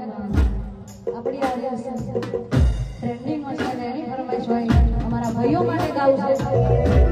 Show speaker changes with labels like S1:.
S1: કરવામાં આવશે આપણી આ રીત ટ્રેન્ડિંગમાં છે એની ફરમાઈશ હોય. અમારા ભાઈઓ માટે ગાવું છે.